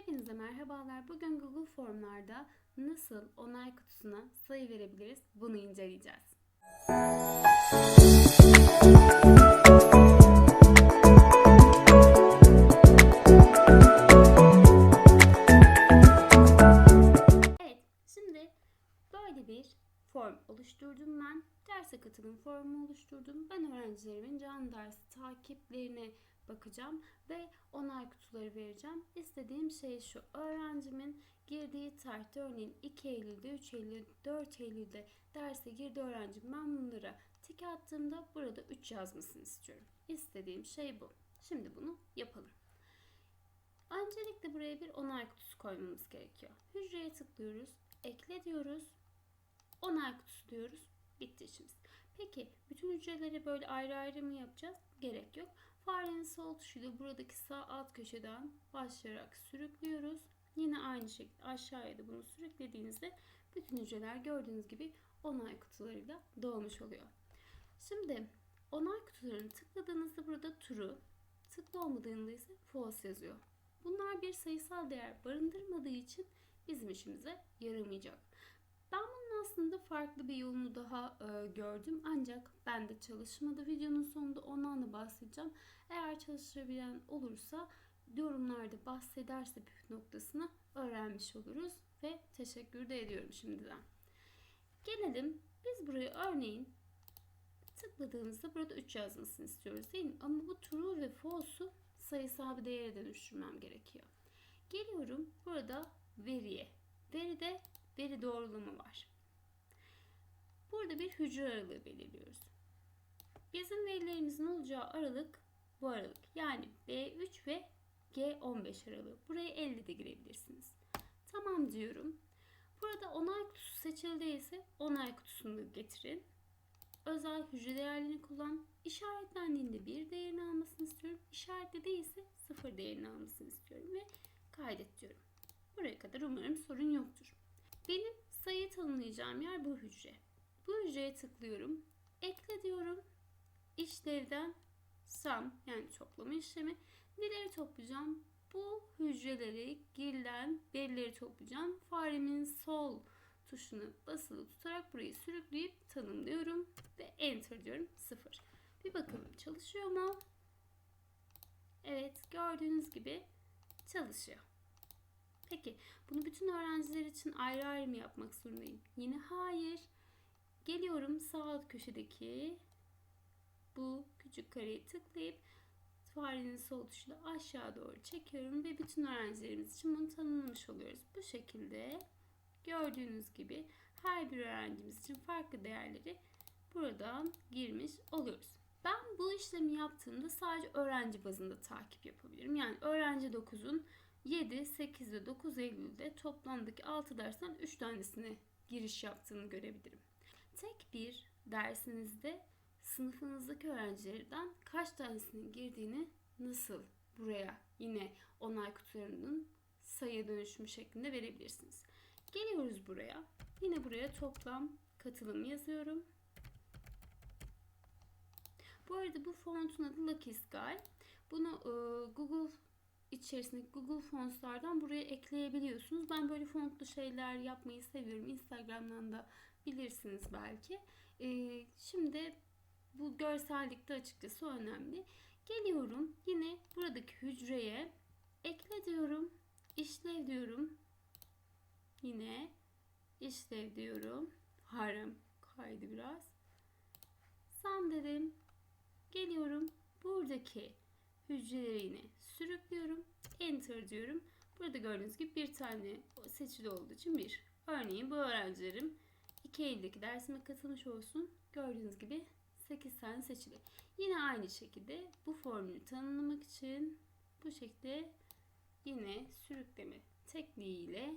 Hepinize merhabalar. Bugün Google Formlarda nasıl onay kutusuna sayı verebiliriz bunu inceleyeceğiz. Evet, şimdi böyle bir form oluşturdum ben. Derse katılım formu oluşturdum. Ben öğrencilerimin can dersi takiplerine bakacağım ve onay kutuları vereceğim. İstediğim şey şu. Öğrencimin girdiği tarihte örneğin 2 Eylül'de, 3 Eylül'de, 4 Eylül'de derse girdi öğrencim. Ben bunlara tik attığımda burada 3 yazmasını istiyorum. İstediğim şey bu. Şimdi bunu yapalım. Öncelikle buraya bir onay kutusu koymamız gerekiyor. Hücreye tıklıyoruz. Ekle diyoruz. Onay kutusu diyoruz. Bitti işimiz. Peki bütün hücreleri böyle ayrı ayrı mı yapacağız? Gerek yok. Farenin sol tuşuyla buradaki sağ alt köşeden başlayarak sürüklüyoruz. Yine aynı şekilde aşağıya da bunu sürüklediğinizde bütün hücreler gördüğünüz gibi onay kutularıyla dolmuş oluyor. Şimdi onay kutularını tıkladığınızda burada true, tıklı olmadığında ise false yazıyor. Bunlar bir sayısal değer barındırmadığı için bizim işimize yaramayacak. Ben bunun aslında farklı bir yolunu daha e, gördüm ancak ben de çalışmadı. Videonun sonunda ondan da bahsedeceğim. Eğer çalıştırabilen olursa yorumlarda bahsederse püf noktasını öğrenmiş oluruz ve teşekkür de ediyorum şimdiden. Gelelim biz buraya örneğin tıkladığımızda burada 3 yazmasını istiyoruz değil mi? Ama bu true ve false'u sayısal bir değere dönüştürmem gerekiyor. Geliyorum burada veriye. Veride veri doğrulama var. Burada bir hücre aralığı belirliyoruz. Bizim verilerimizin olacağı aralık bu aralık. Yani B3 ve G15 aralığı. Buraya 50 de girebilirsiniz. Tamam diyorum. Burada onay kutusu seçili değilse onay kutusunu getirin. Özel hücre değerlerini kullan. İşaretlendiğinde bir değerini almasını istiyorum. İşaretli değilse sıfır değerini almasını istiyorum ve kaydet diyorum. Buraya kadar umarım sorun yoktur. Benim sayı tanımlayacağım yer bu hücre. Bu hücreye tıklıyorum. Ekle diyorum. İşlevden sum yani toplama işlemi. Neleri toplayacağım? Bu hücreleri girilen verileri toplayacağım. Faremin sol tuşunu basılı tutarak burayı sürükleyip tanımlıyorum ve enter diyorum 0. Bir bakalım çalışıyor mu? Evet gördüğünüz gibi çalışıyor. Peki bunu bütün öğrenciler için ayrı ayrı mı yapmak zorundayım? Yine hayır. Geliyorum sağ alt köşedeki bu küçük kareyi tıklayıp farenin sol tuşuyla aşağı doğru çekiyorum ve bütün öğrencilerimiz için bunu tanımlamış oluyoruz. Bu şekilde gördüğünüz gibi her bir öğrencimiz için farklı değerleri buradan girmiş oluyoruz. Ben bu işlemi yaptığımda sadece öğrenci bazında takip yapabilirim. Yani öğrenci 9'un 7, 8 ve 9 Eylül'de toplamdaki 6 dersten 3 tanesine giriş yaptığını görebilirim. Tek bir dersinizde sınıfınızdaki öğrencilerden kaç tanesinin girdiğini nasıl buraya yine onay kutularının sayı dönüşümü şeklinde verebilirsiniz. Geliyoruz buraya. Yine buraya toplam katılım yazıyorum. Bu arada bu fontun adı Lucky Sky. Bunu e, Google içerisindeki Google Fonts'lardan buraya ekleyebiliyorsunuz. Ben böyle fontlu şeyler yapmayı seviyorum. Instagram'dan da bilirsiniz belki. E, şimdi bu görsellikte açıkçası önemli. Geliyorum yine buradaki hücreye ekle diyorum. işlev diyorum. Yine işlev diyorum. Harem kaydı biraz. Sam dedim. Geliyorum. Buradaki hücreleri yine sürüklüyorum. Enter diyorum. Burada gördüğünüz gibi bir tane seçili olduğu için bir. Örneğin bu öğrencilerim 2 Eylül'deki dersime katılmış olsun. Gördüğünüz gibi 8 tane seçili. Yine aynı şekilde bu formülü tanımlamak için bu şekilde yine sürükleme tekniğiyle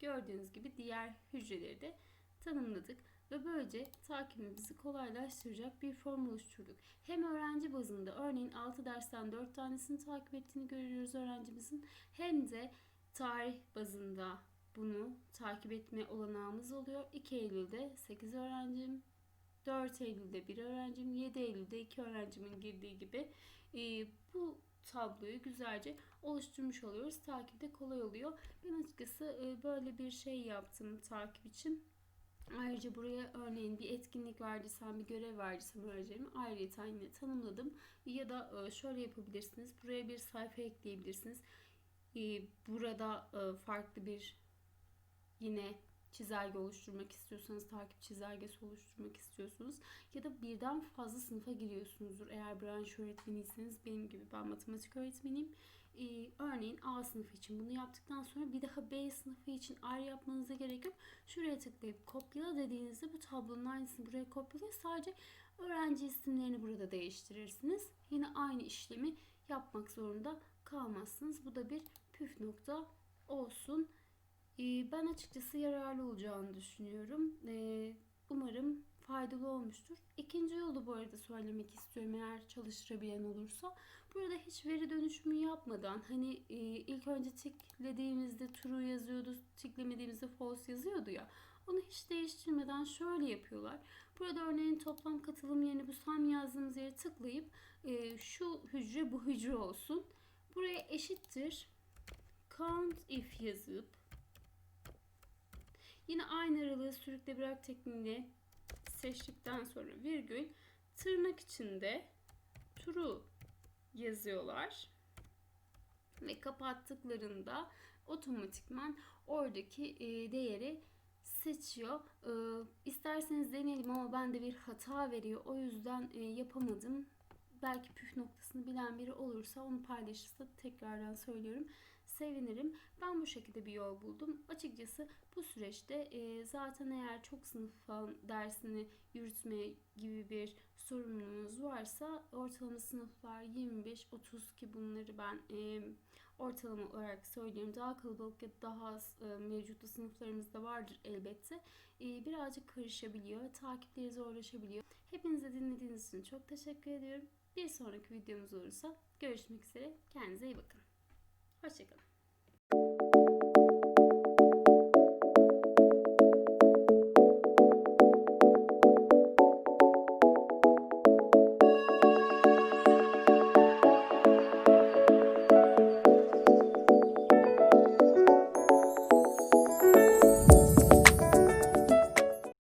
gördüğünüz gibi diğer hücreleri de tanımladık ve böylece takibimizi kolaylaştıracak bir form oluşturduk. Hem öğrenci bazında örneğin 6 dersten 4 tanesini takip ettiğini görüyoruz öğrencimizin hem de tarih bazında bunu takip etme olanağımız oluyor. 2 Eylül'de 8 öğrencim, 4 Eylül'de bir öğrencim, 7 Eylül'de iki öğrencimin girdiği gibi e, bu tabloyu güzelce oluşturmuş oluyoruz. Takipte kolay oluyor. Ben açıkçası e, böyle bir şey yaptım takip için. Ayrıca buraya örneğin bir etkinlik verdiysem, bir görev verdiysem öğrencilerime ayrıca yine tanımladım. Ya da e, şöyle yapabilirsiniz. Buraya bir sayfa ekleyebilirsiniz. E, Burada e, farklı bir yine çizelge oluşturmak istiyorsanız, takip çizelgesi oluşturmak istiyorsunuz ya da birden fazla sınıfa giriyorsunuzdur. Eğer branş öğretmeniyseniz benim gibi ben matematik öğretmeniyim. Ee, örneğin A sınıfı için bunu yaptıktan sonra bir daha B sınıfı için ayrı yapmanıza gerek yok. Şuraya tıklayıp kopyala dediğinizde bu tablonun aynısını buraya kopyalayıp sadece öğrenci isimlerini burada değiştirirsiniz. Yine aynı işlemi yapmak zorunda kalmazsınız. Bu da bir püf nokta olsun. Ee, Ben açıkçası yararlı olacağını düşünüyorum. Ee, Umarım faydalı olmuştur. İkinci yolu bu arada söylemek istiyorum eğer çalıştırabilen olursa. Burada hiç veri dönüşümü yapmadan hani e, ilk önce tiklediğimizde true yazıyordu, tiklemediğimizde false yazıyordu ya. Onu hiç değiştirmeden şöyle yapıyorlar. Burada örneğin toplam katılım yerine bu sam yazdığımız yere tıklayıp e, şu hücre bu hücre olsun. Buraya eşittir count if yazıp Yine aynı aralığı sürükle bırak tekniğini seçtikten sonra virgül tırnak içinde true yazıyorlar. Ve kapattıklarında otomatikman oradaki e, değeri seçiyor. E, isterseniz deneyelim ama bende bir hata veriyor. O yüzden e, yapamadım. Belki püf noktasını bilen biri olursa onu paylaşırsa tekrardan söylüyorum sevinirim. Ben bu şekilde bir yol buldum. Açıkçası bu süreçte e, zaten eğer çok sınıf dersini yürütme gibi bir sorumluluğunuz varsa ortalama sınıflar 25-30 ki bunları ben e, ortalama olarak söylüyorum. Daha kalabalık ya da daha az e, mevcutta sınıflarımızda vardır elbette. E, birazcık karışabiliyor. Takipleri zorlaşabiliyor. Hepinize dinlediğiniz için çok teşekkür ediyorum. Bir sonraki videomuz olursa görüşmek üzere. Kendinize iyi bakın. Hoşçakalın.